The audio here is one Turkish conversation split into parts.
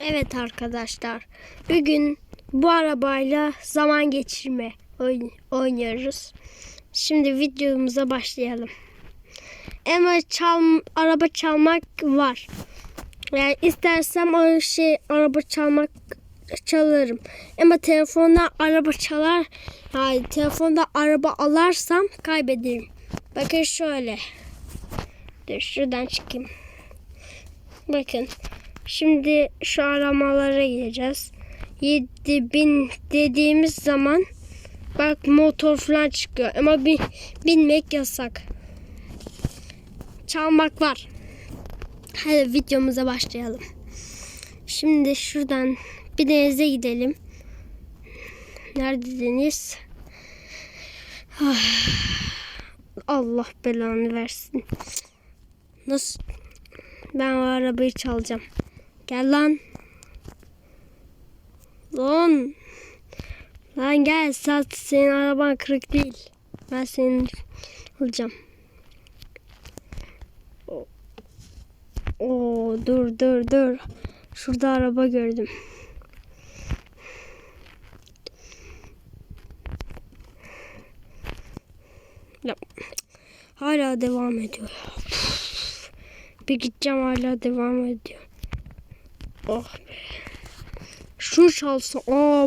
Evet arkadaşlar. Bugün bu arabayla zaman geçirme oyn- oynuyoruz. Şimdi videomuza başlayalım. Ama çal araba çalmak var. Yani istersem o şey araba çalmak çalarım. Ama telefonda araba çalar. Yani telefonda araba alarsam kaybederim. Bakın şöyle. Dur şuradan çıkayım. Bakın. Şimdi şu aramalara gireceğiz. 7000 dediğimiz zaman bak motor falan çıkıyor ama bin, binmek yasak. Çalmak var. Hadi videomuza başlayalım. Şimdi şuradan bir denize gidelim. Nerede deniz? Ah, Allah belanı versin. Nasıl? Ben o arabayı çalacağım. Gel lan. Lan. Lan gel sat senin araban kırık değil. Ben senin alacağım. Oo, dur dur dur. Şurada araba gördüm. Ya, hala devam ediyor. Bir gideceğim hala devam ediyor. Oh. Şunu çalsa. Aa,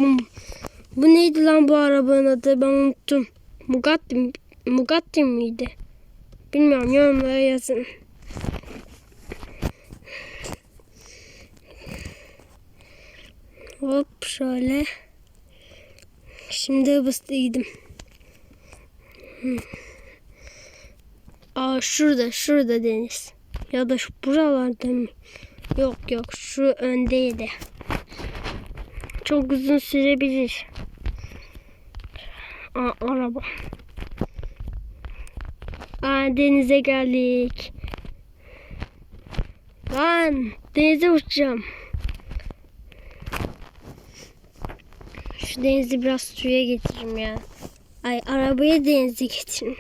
bu neydi lan bu arabanın adı ben unuttum. Bugatti, Bugatti miydi? Bilmiyorum yorumlara yazın. Hop şöyle. Şimdi hızlıydım. Aa şurada şurada deniz. Ya da şu buralarda mı? Yok yok şu öndeydi. Çok uzun sürebilir. Aa, araba. Aa, denize geldik. Lan denize uçacağım. Şu denizi biraz suya getireyim ya. Ay arabayı denize getirin.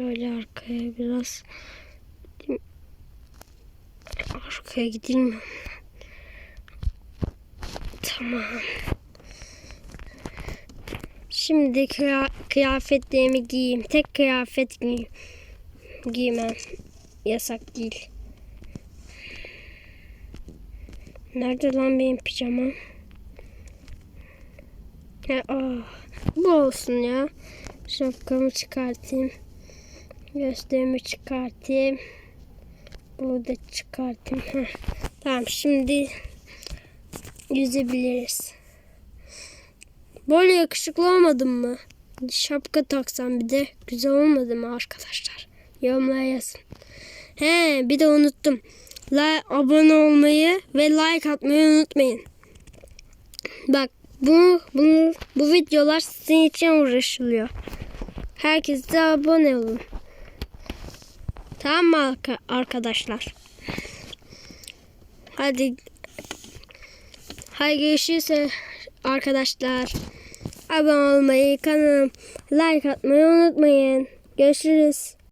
Şöyle arkaya biraz arkaya gidelim. Tamam. Şimdi kıya- kıyafetlerimi giyeyim. Tek kıyafet giy giymem. Yasak değil. Nerede lan benim pijamam? Ya, ah, bu olsun ya. Şapkamı çıkartayım. Gösterimi çıkartayım. Burada çıkartayım. Heh. Tamam şimdi yüzebiliriz. Böyle yakışıklı olmadım mı? Şapka taksam bir de güzel olmadı mı arkadaşlar? Yorumlara yazın. He bir de unuttum. Like, abone olmayı ve like atmayı unutmayın. Bak bu, bu, bu videolar sizin için uğraşılıyor. Herkes de abone olun. Tamam mı arka- arkadaşlar? Hadi Hadi görüşürüz arkadaşlar. Abone olmayı, kanalıma like atmayı unutmayın. Görüşürüz.